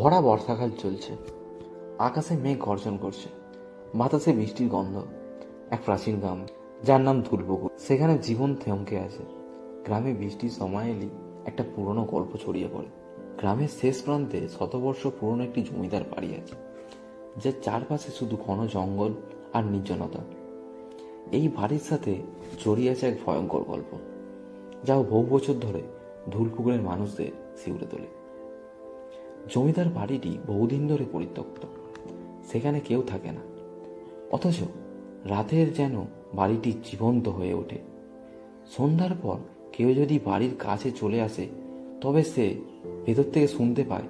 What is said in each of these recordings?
ভরা বর্ষাকাল চলছে। আকাশে মেঘ গর্জন করছে। বাতাসে বৃষ্টির গন্ধ। এক প্রাচীন গ্রাম, যার নাম ধুলপুকুর। সেখানে জীবন থমকে আছে। গ্রামে বৃষ্টির সময় এলেই একটা পুরনো গল্প ছড়িয়ে পড়ে। গ্রামের শেষ প্রান্তে শতবর্ষ পুরনো একটি জমিদার বাড়ি আছে, যার চারপাশে শুধু ঘন জঙ্গল আর নির্জনতা। এই বাড়ির সাথে জড়িয়ে আছে এক ভয়ঙ্কর গল্প, যা বহু বছর ধরে ধুলপুকুরের মানুষদের শিউরে তোলে। জমিদার বাড়িটি বহুদিন ধরে পরিত্যক্ত। সেখানে কেউ থাকে না। অথচ রাতের যেন বাড়িটি জীবন্ত হয়ে ওঠে। সন্ধ্যার পর কেউ যদি বাড়ির কাছে চলে আসে, তবে সে ভেতর থেকে শুনতে পায়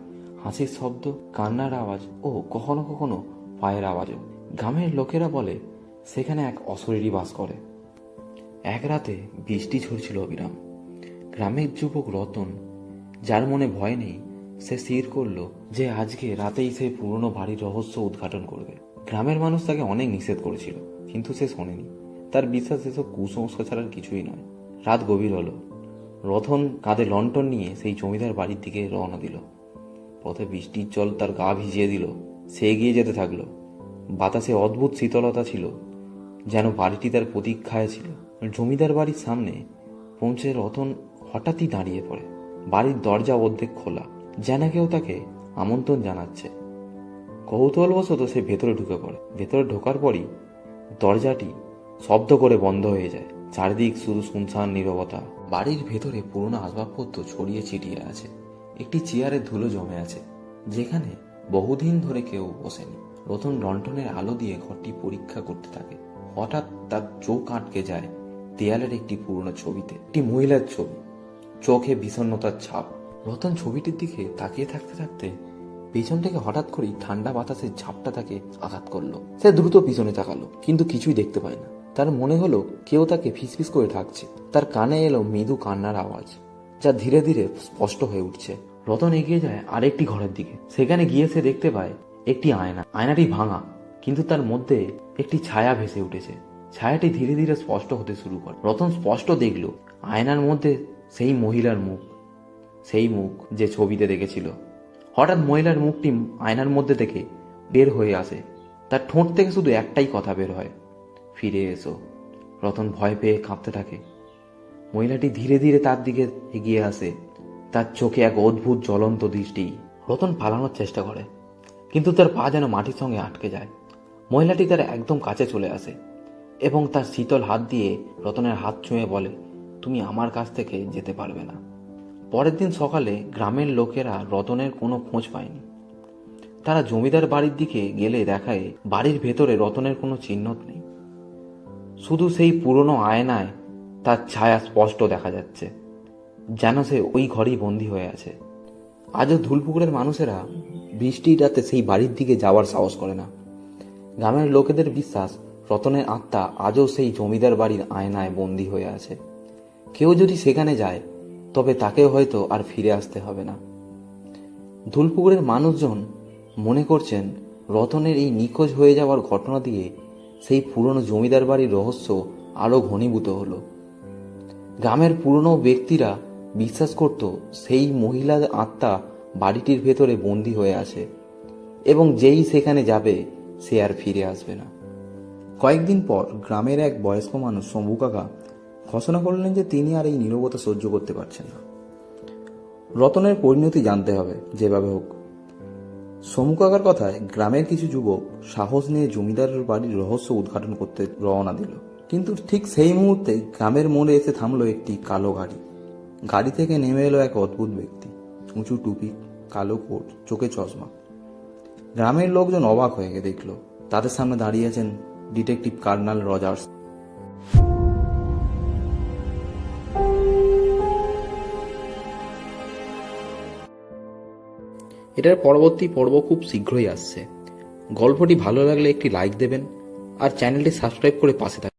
হাসির শব্দ, কান্নার আওয়াজ ও কখনো কখনো পায়ের আওয়াজও। গ্রামের লোকেরা বলে, সেখানে এক অশরীরী বাস করে। এক রাতে বৃষ্টি ঝরছিল অবিরাম। গ্রামের যুবক রতন, যার মনে ভয় নেই সে স্থির করল যে আজকে রাতেই সে পুরনো বাড়ির রহস্য উদ্ঘাটন করবে। গ্রামের মানুষ তাকে অনেক নিষেধ করেছিল, কিন্তু সে শোনেনি। তার বিশ্বাস এসব কুসংস্কার ছাড়ার কিছুই নয়। রাত গভীর হলো। রথন কাঁধে লন্ঠন নিয়ে সেই জমিদার বাড়ির দিকে রওনা দিল। পথে বৃষ্টির জল তার গা ভিজিয়ে দিল। সে এগিয়ে যেতে থাকল। বাতাসে অদ্ভুত শীতলতা ছিল, যেন বাড়িটি তার প্রতীক্ষায় ছিল। জমিদার বাড়ির সামনে পৌঁছে রতন হঠাৎই দাঁড়িয়ে পড়ে। বাড়ির দরজা অর্ধেক খোলা। যেন কেউ তাকে আমন্ত্রণ জানাচ্ছে। কৌতূহলবশত সে ভেতরে ঢুকে পড়ে। ভেতরে ঢোকার পরই দরজাটি শব্দ করে বন্ধ হয়ে যায়। চারিদিক শুধু শুনশান, নীরবতা। বাড়ির ভেতরে পুরনো আসবাবপত্র ছড়িয়ে ছিটিয়ে আছে। একটি চেয়ারে ধুলো জমে আছে, যেখানে বহুদিন ধরে কেউ বসেনি। রতন লন্ঠনের আলো দিয়ে ঘরটি পরীক্ষা করতে থাকে। হঠাৎ তার চোখ আটকে যায় দেয়ালের একটি পুরনো ছবিতে। একটি মহিলার ছবি। চোখে বিষণ্ণতার ছাপ। রতন ছবিটির দিকে তাকিয়ে থাকতে থাকতে পেছন থেকে হঠাৎ করেই ঠান্ডা বাতাসের ঝাপটা তাকে আঘাত করল। সে দ্রুত পিছনে তাকালো, কিন্তু কিছুই দেখতে পায় না। তার মনে হলো কেউ তাকে ফিসফিস করে থাকছে তার কানে এলো মৃদু কান্নার আওয়াজ, যা ধীরে ধীরে স্পষ্ট হয়ে উঠছে। রতন এগিয়ে যায় আরেকটি ঘরের দিকে। সেখানে গিয়ে সে দেখতে পায় একটি আয়না। আয়নাটি ভাঙা, কিন্তু তার মধ্যে একটি ছায়া ভেসে উঠেছে। ছায়াটি ধীরে ধীরে স্পষ্ট হতে শুরু করে। রতন স্পষ্ট দেখল, আয়নার মধ্যে সেই মহিলার মুখ। সেই মুখ যে ছবিতে দেখেছিল। হঠাৎ মহিলার মুখটি আয়নার মধ্যে থেকে বের হয়ে আসে। তার ঠোঁট থেকে শুধু একটাই কথা বের হয়, ফিরে এসো। রতন ভয় পেয়ে কাঁপতে থাকে। মহিলাটি ধীরে ধীরে তার দিকে এগিয়ে আসে। তার চোখে এক অদ্ভুত জ্বলন্ত দৃষ্টি। রতন পালানোর চেষ্টা করে, কিন্তু তার পা যেন মাটির সঙ্গে আটকে যায়। মহিলাটি তার একদম কাছে চলে আসে এবং তার শীতল হাত দিয়ে রতনের হাত ছুঁয়ে বলে, তুমি আমার কাছ থেকে যেতে পারবে না। পরের দিন সকালে গ্রামের লোকেরা রতনের কোনো খোঁজ পায়নি। তারা জমিদার বাড়ির দিকে গেলে দেখায় বাড়ির ভেতরে রতনের কোনো চিহ্ন নেই। শুধু সেই পুরনো আয়নায় তার ছায়া স্পষ্ট দেখা যাচ্ছে, যেন সে ওই ঘরেই বন্দি হয়ে আছে। আজও ধুলপুকুরের মানুষেরা বৃষ্টির রাতে সেই বাড়ির দিকে যাওয়ার সাহস করে না। গ্রামের লোকেদের বিশ্বাস, রতনের আত্মা আজও সেই জমিদার বাড়ির আয়নায় বন্দি হয়ে আছে। কেউ যদি সেখানে যায় তবে তাকে হয়তো আর ফিরে আসতে হবে না। ধুলপুকুরের মানুষজন মনে করছেন রতনের এই নিখোঁজ হয়ে যাওয়ার ঘটনা দিয়ে সেই পুরনো জমিদার বাড়ির রহস্য আরও ঘনীভূত হলো। গ্রামের পুরনো ব্যক্তিরা বিশ্বাস করত সেই মহিলার আত্মা বাড়িটির ভেতরে বন্দি হয়ে আছে এবং যেই সেখানে যাবে সে আর ফিরে আসবে না। কয়েকদিন পর গ্রামের এক বয়স্ক মানুষ শম্ভু কাকা ঘোষণা করলেন যে তিনি আর এই নীরবতা সহ্য করতে পারছেন না। রতনের পরিণতি জানতে হবে, যেভাবে হোক। শম্ভু কাকার কথায় গ্রামের কিছু যুবক সাহস নিয়ে জমিদারের বাড়ির রহস্য উদ্ঘাটন করতে রওনা দিল। কিন্তু ঠিক সেই মুহূর্তে গ্রামের মোড়ে এসে থামলো একটি কালো গাড়ি। গাড়ি থেকে নেমে এলো এক অদ্ভুত ব্যক্তি। উঁচু টুপি, কালো কোট, চোখে চশমা। গ্রামের লোকজন অবাক হয়ে দেখল, তাদের সামনে দাঁড়িয়ে আছেন ডিটেকটিভ কার্নাল রজার্স। এটার পরবর্তী পর্ব খুব শীঘ্রই আসছে। গল্পটি ভালো লাগলে একটি লাইক দেবেন আর চ্যানেলটি সাবস্ক্রাইব করে পাশে থাকবেন